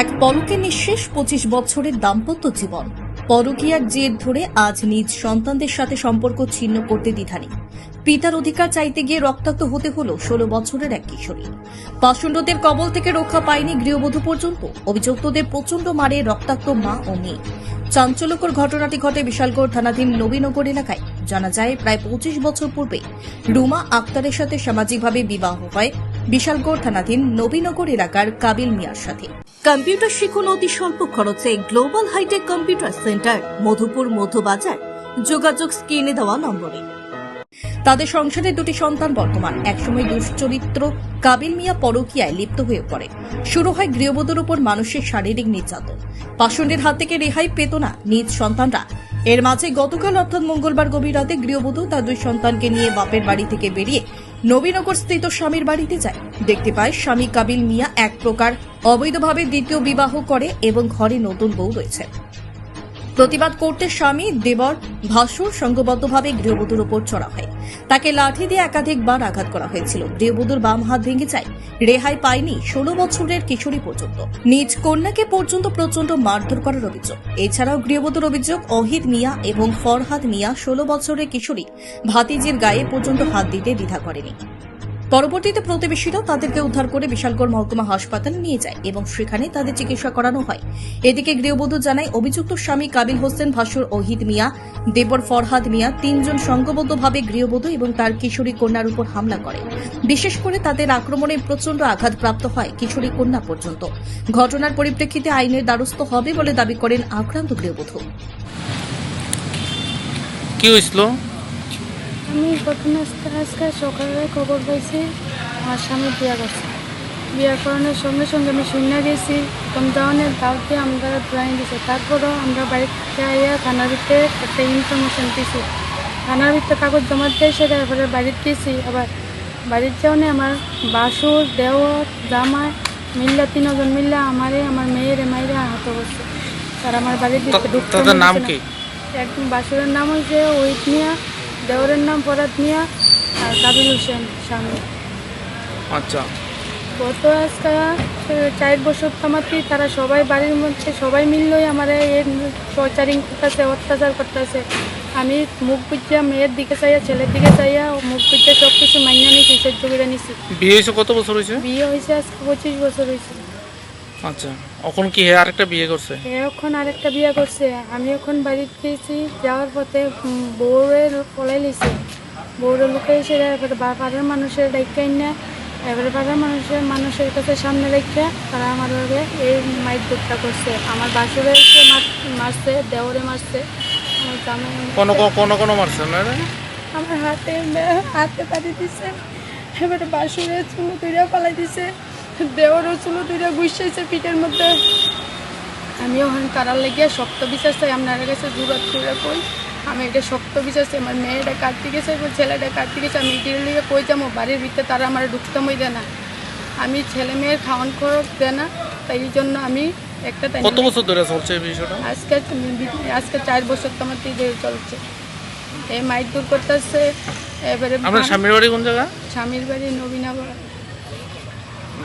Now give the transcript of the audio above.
এক পলকে নিঃশেষ পঁচিশ বছরের দাম্পত্য জীবন। পরকীয়ার জের ধরে আজ নিজ সন্তানদের সাথে সম্পর্ক ছিন্ন করতে দ্বিধা নেই। পিতার অধিকার চাইতে গিয়ে রক্তাক্ত হতে হল ষোলো বছরের এক কিশোরী। পাষণ্ডদের কবল থেকে রক্ষা পায়নি গৃহবধূ পর্যন্ত। অভিযুক্তদের প্রচণ্ড মারে রক্তাক্ত মা ও মেয়ে। চাঞ্চল্যকর ঘটনাটি ঘটে বিশালগড় থানাধীন নবীনগর এলাকায়। জানা যায়, প্রায় পঁচিশ বছর পূর্বে রুমা আক্তারের সাথে সামাজিকভাবে বিবাহ হয় বিশালগড় থানাধীন নবীনগর এলাকার কাবিল মিয়ার সাথে। কম্পিউটার শিখুন অতি স্বল্প খরচে global hi tech computer centre, Madhupur Madhubazar যোগাযোগ স্ক্রিনে দেওয়া নম্বরে। তাদের সংসারে দুটি সন্তান বর্তমান। একসময় দুশ্চরিত্র, কাবিল মিয়া পরকিয়ায় লিপ্ত হয়ে পড়ে। শুরু হয় গৃহবধূর উপর মানুষের শারীরিক নির্যাতন। পাষণ্ডের হাত থেকে রেহাই পেত না নিজ সন্তানরা। এর মাঝে গতকাল অর্থাৎ মঙ্গলবার গভীর রাতে গৃহবধূ তার দুই সন্তানকে নিয়ে বাপের বাড়ি থেকে বেরিয়ে নবীনগর স্থিত স্বামীর বাড়িতে যায়। দেখতে পায় স্বামী কাবিল মিয়া এক প্রকার অবৈধভাবে দ্বিতীয় বিবাহ করে এবং ঘরে নতুন বউ রয়েছে। প্রতিবাদ করতে স্বামী, দেবর, ভাসুর সংঘবদ্ধভাবে গৃহবধূর ওপর চড়া হয়। তাকে লাঠি দিয়ে একাধিকবার আঘাত করা হয়েছিল। গৃহবধূর বাম হাত ভেঙে যায়। রেহাই পায়নি ষোলো বছরের কিশোরী পর্যন্ত। নিজ কন্যাকে পর্যন্ত প্রচণ্ড মারধর করার অভিযোগ। এছাড়াও গৃহবধূর অভিযোগ অহিদ মিয়া এবং ফরহাদ মিয়া ষোলো বছরের কিশোরী ভাতিজির গায়ে পর্যন্ত হাত দিতে দ্বিধা করেনি। পরবর্তীতে প্রতিবেশীরা তাদেরকে উদ্ধার করে বিশালগড় মহকুমা হাসপাতালে নিয়ে যায় এবং সেখানে তাদের চিকিৎসা করানো হয়। এদিকে গৃহবধূ জানায়, অভিযুক্ত স্বামী কাবিল হোসেন, ভাসুর ওহিদ মিয়া, দেবর ফরহাদ মিয়া তিনজন সংঘবদ্ধভাবে গৃহবধূ এবং তার কিশোরী কন্যার উপর হামলা করে। বিশেষ করে তাদের আক্রমণে প্রচণ্ড আঘাতপ্রাপ্ত হয় কিশোরী কন্যা পর্যন্ত। ঘটনার পরিপ্রেক্ষিতে আইনের দ্বারস্থ হবে বলে দাবি করেন আক্রান্ত গৃহবধূ। আমি ঘটনা আজকে সকালে খবর পাইছি আমার স্বামী বিয়া করছে। বিয়া করানোর সঙ্গে সঙ্গে আমি শুনে গেছি। রমজানের দাওয়াতে আমরা ড্রয়িং দিছে। তারপরও আমরা বাড়িতে আইয়া থানার ভিতরে একটা ইনফরমেশন দিছি। থানার ভিতরে কাগজ জমা দিয়ে সেটা এবারে বাড়িতে গেছি। আবার বাড়ির যাওয়ানে আমার বাসুর দেওর জামাই মিল্লা তিনজন মিল্লা আমারে আমার মেয়ের মায়েরা আহত করছে। তার আমার বাড়ির ভিতরে ঢুকতে নাম কি? একদম বাসুরের নাম হচ্ছে ওইট মিয়া দেওরের নাম ফরাদ মিয়া আর কাবিল হোসেন স্বামী। আচ্ছা। গত আজকে চার বছর থামাতি তারা সবাই বাড়ির মধ্যে সবাই মিললই আমার টর্চারিং করতেছে অত্যাচার করতেছে। আমি মুখ বুঝিয়া মেয়ের দিকে চাইয়া ছেলের দিকে চাইয়া মুখ বুঝিয়া সব কিছু মাইনা নিছি সহ্য করে নিছি। বিয়ে হয়েছে কত বছর হয়েছে? বিয়ে হয়েছে আজকে পঁচিশ বছর হয়েছে। আচ্ছা এখন কি আরেকটা বিয়ে করছে? এখন আরেকটা বিয়ে করছে। আমি এখন বাড়িতে গেছি যাওয়ার পথে বউরে পলাই লিছে বউরে লুকে এসে এবারে পাড়ার মানুষের ডাইকাই না এবারে পাড়ার মানুষের মানুষের কাছে সামনে রেখে তারা আমার ভাবে এই মাইক দুধটা করছে। আমার বাসুরে এসে মার- মারছে দেওরে মারছে। আমার জামাই কোন কোন কোন মারছে না আমার হাতে হাতে পাড়ি দিছে। এবারে বাসুরে চুলো তুইরা পালাই দিছে। দেওয়ারও চুলো তুইরা গুছাইছে পিঠের মধ্যে। আমি ওখানে তারার লেগে শক্ত বিশ্বাস চাই আপনার কাছে জুগাত করে কই। আমি এটা শক্ত বিশ্বাস চাই আমার মেয়েটা কাটতে গেছে আমার ছেলেটা কাটতে গেছে আমি এটির লিগে কই যাব বাড়ির ভিতরে তারা আমার ঢুকতে মই দেয় না। আমি ছেলে মেয়ের খাওয়ান খরচ দেয় না তাই এই জন্য আমি একটা তাই কত বছর ধরে চলছে বিষয়টা? আজকে আজকে চার বছর তো আমার তিন চলছে। এই মাইক দূর করতেছে এবারে আপনার স্বামীর বাড়ি কোন জায়গা? স্বামীর বাড়ি নবীনগর।